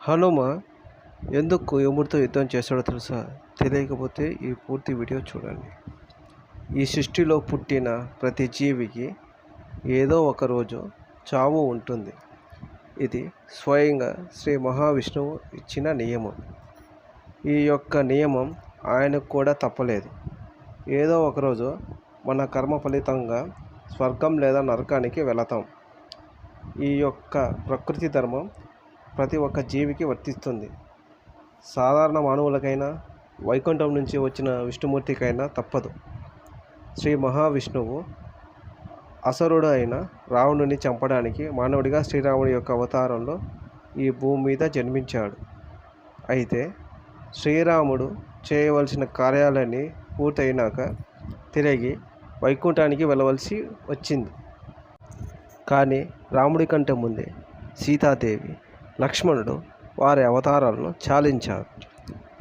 హనుమ ఎందుకు యముడితో యుద్ధం చేస్తాడో తెలుసా? తెలియకపోతే ఈ పూర్తి వీడియో చూడండి. ఈ సృష్టిలో పుట్టిన ప్రతి జీవికి ఏదో ఒక రోజు చావు ఉంటుంది. ఇది స్వయంగా శ్రీ మహావిష్ణువు ఇచ్చిన నియమం. ఈ యొక్క నియమం ఆయనకు కూడా తప్పలేదు. ఏదో ఒకరోజు మన కర్మ ఫలితంగా స్వర్గం లేదా నరకానికి వెళతాం. ఈ యొక్క ప్రకృతి ధర్మం ప్రతి ఒక్క జీవికి వర్తిస్తుంది. సాధారణ మానవులకైనా వైకుంఠం నుంచి వచ్చిన విష్ణుమూర్తికైనా తప్పదు. శ్రీ మహావిష్ణువు అసరుడు అయిన రావణుని చంపడానికి మానవుడిగా శ్రీరాముడి యొక్క అవతారంలో ఈ భూమి మీద జన్మించాడు. అయితే శ్రీరాముడు చేయవలసిన కార్యాలన్నీ పూర్తయినాక తిరిగి వైకుంఠానికి వెళ్ళవలసి వచ్చింది. కానీ రాముడి కంటే ముందే సీతాదేవి లక్ష్మణుడు వారి అవతారాలను చాలించారు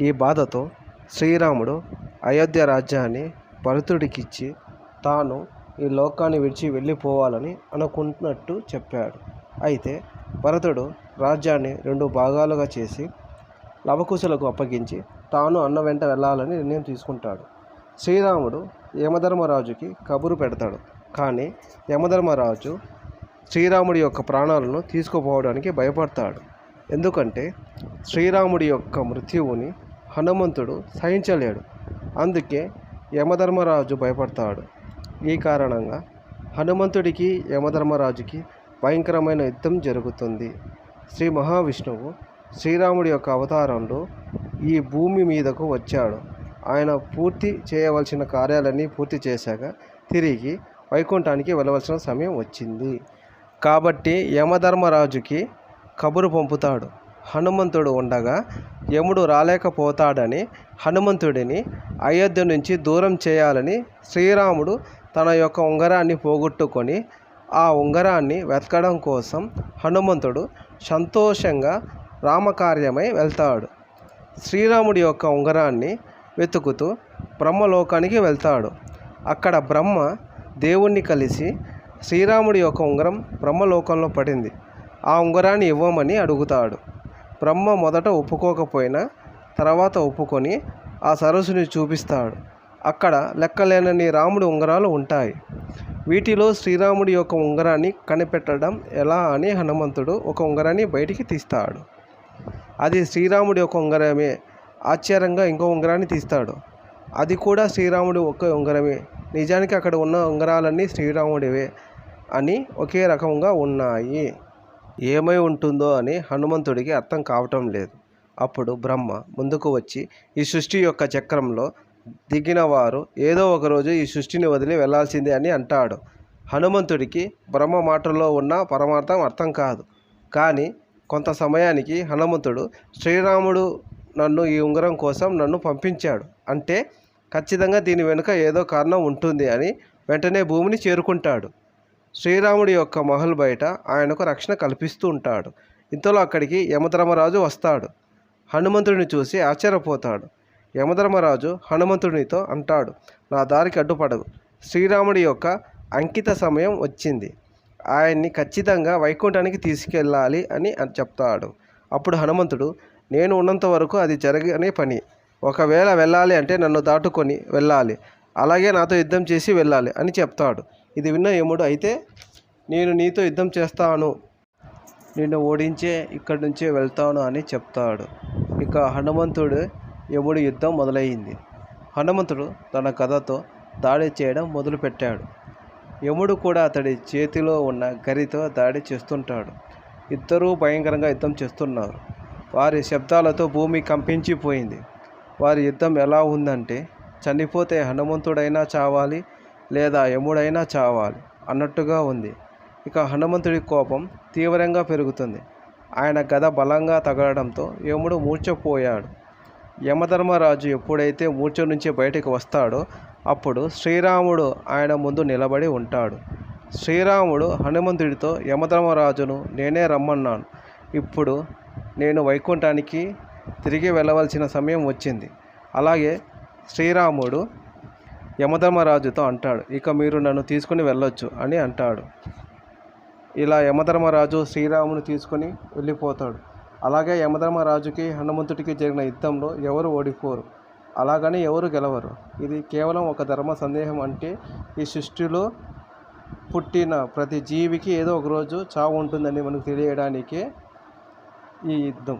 ఈ బాధతో శ్రీరాముడు అయోధ్య రాజ్యాన్ని భరతుడికిచ్చి తాను ఈ లోకాన్ని విడిచి వెళ్ళిపోవాలని అనుకుంటున్నట్టు చెప్పాడు. అయితే భరతుడు రాజ్యాన్ని రెండు భాగాలుగా చేసి లవకుశులకు అప్పగించి తాను అన్న వెంట వెళ్ళాలని నిర్ణయం తీసుకుంటాడు. శ్రీరాముడు యమధర్మరాజుకి కబురు పెడతాడు. కానీ యమధర్మరాజు శ్రీరాముడి యొక్క ప్రాణాలను తీసుకుపోవడానికి భయపడతాడు. ఎందుకంటే శ్రీరాముడి యొక్క మృత్యువుని హనుమంతుడు సహించలేడు. అందుకే యమధర్మరాజు భయపడతాడు. ఈ కారణంగా హనుమంతుడికి యమధర్మరాజుకి భయంకరమైన యుద్ధం జరుగుతుంది. శ్రీ మహావిష్ణువు శ్రీరాముడి యొక్క అవతారంలో ఈ భూమి మీదకు వచ్చాడు. ఆయన పూర్తి చేయవలసిన కార్యాలన్నీ పూర్తి చేశాక తిరిగి వైకుంఠానికి వెళ్ళవలసిన సమయం వచ్చింది. కాబట్టి యమధర్మరాజుకి కబురు పంపుతాడు. హనుమంతుడు ఉండగా యముడు రాలేకపోతాడని హనుమంతుడిని అయోధ్య నుంచి దూరం చేయాలని శ్రీరాముడు తన యొక్క ఉంగరాన్ని పోగొట్టుకొని ఆ ఉంగరాన్ని వెతకడం కోసం హనుమంతుడు సంతోషంగా రామకార్యమై వెళ్తాడు. శ్రీరాముడి యొక్క ఉంగరాన్ని వెతుకుతూ బ్రహ్మలోకానికి వెళ్తాడు. అక్కడ బ్రహ్మ దేవుణ్ణి కలిసి శ్రీరాముడి యొక్క ఉంగరం బ్రహ్మలోకంలో పడింది. ఆ ఉంగరాన్ని ఇవ్వమని అడుగుతాడు. బ్రహ్మ మొదట ఒప్పుకోకపోయినా తర్వాత ఒప్పుకొని ఆ సరస్సుని చూపిస్తాడు. అక్కడ లెక్కలేనన్ని రాముడి ఉంగరాలు ఉంటాయి. వీటిలో శ్రీరాముడి యొక్క ఉంగరాన్ని కనిపెట్టడం ఎలా అని హనుమంతుడు ఒక ఉంగరాన్ని బయటికి తీస్తాడు. అది శ్రీరాముడి యొక్క ఉంగరమే. ఆశ్చర్యంగా ఇంకో ఉంగరాన్ని తీస్తాడు. అది కూడా శ్రీరాముడి ఒక్క ఉంగరమే. నిజానికి అక్కడ ఉన్న ఉంగరాలన్నీ శ్రీరాముడివే. అని ఒకే రకంగా ఉన్నాయి. ఏమై ఉంటుందో అని హనుమంతుడికి అర్థం కావటం లేదు. అప్పుడు బ్రహ్మ ముందుకు వచ్చి ఈ సృష్టి యొక్క చక్రంలో దిగిన వారు ఏదో ఒకరోజు ఈ సృష్టిని వదిలి వెళ్ళాల్సిందే అని అంటాడు. హనుమంతుడికి బ్రహ్మ మాటల్లో ఉన్న పరమార్థం అర్థం కాదు. కానీ కొంత సమయానికి హనుమంతుడు శ్రీరాముడు నన్ను ఈ ఉంగరం కోసం నన్ను పంపించాడు. అంటే ఖచ్చితంగా దీని వెనుక ఏదో కారణం ఉంటుంది అని వెంటనే భూమిని చేరుకుంటాడు. శ్రీరాముడి యొక్క మహల్ బయట ఆయనకు రక్షణ కల్పిస్తూ ఉంటాడు. ఇంతలో అక్కడికి యమధర్మరాజు వస్తాడు. హనుమంతుడిని చూసి ఆశ్చర్యపోతాడు. యమధర్మరాజు హనుమంతుడినితో అంటాడు నా దారికి అడ్డుపడదు శ్రీరాముడి యొక్క అంకిత సమయం వచ్చింది. ఆయన్ని ఖచ్చితంగా వైకుంఠానికి తీసుకెళ్ళాలి అని చెప్తాడు. అప్పుడు హనుమంతుడు నేను ఉన్నంత వరకు అది జరగని పని. ఒకవేళ వెళ్ళాలి అంటే నన్ను దాటుకొని వెళ్ళాలి. అలాగే నాతో యుద్ధం చేసి వెళ్ళాలి అని చెప్తాడు. ఇది విన్న యముడు అయితే నేను నీతో యుద్ధం చేస్తాను. నిన్ను ఓడించే ఇక్కడి నుంచే వెళ్తాను అని చెప్తాడు. ఇక హనుమంతుడు యముడి యుద్ధం మొదలయ్యింది హనుమంతుడు తన కథతో దాడి చేయడం మొదలుపెట్టాడు. యముడు కూడా అతడి చేతిలో ఉన్న గరితో దాడి చేస్తుంటాడు. ఇద్దరూ భయంకరంగా యుద్ధం చేస్తున్నారు. వారి శబ్దాలతో భూమి కంపించిపోయింది. వారి యుద్ధం ఎలా ఉందంటే చనిపోతే హనుమంతుడైనా చావాలి లేదా యముడైనా చావాలి అన్నట్టుగా ఉంది. ఇక హనుమంతుడి కోపం తీవ్రంగా పెరుగుతుంది. ఆయన గద బలంగా తగలడంతో యముడు మూర్చపోయాడు యమధర్మరాజు ఎప్పుడైతే మూర్ఛ నుంచి బయటకు వస్తాడో అప్పుడు శ్రీరాముడు ఆయన ముందు నిలబడి ఉంటాడు. శ్రీరాముడు హనుమంతుడితో యమధర్మరాజును నేనే రమ్మన్నాను. ఇప్పుడు నేను వైకుంఠానికి తిరిగి వెళ్ళవలసిన సమయం వచ్చింది. అలాగే శ్రీరాముడు యమధర్మరాజుతో అంటాడు ఇక మీరు నన్ను తీసుకుని వెళ్ళొచ్చు అని అంటాడు. ఇలా యమధర్మరాజు శ్రీరాముని తీసుకొని వెళ్ళిపోతాడు. అలాగే యమధర్మరాజుకి హనుమంతుడికి జరిగిన యుద్ధంలో ఎవరు ఓడిపోరు? అలాగని ఎవరు గెలవరు? ఇది కేవలం ఒక ధర్మ సందేహం అంటే ఈ సృష్టిలో పుట్టిన ప్రతి జీవికి ఏదో ఒక రోజు చావు ఉంటుందని మనకు తెలియడానికే ఈ యుద్ధం.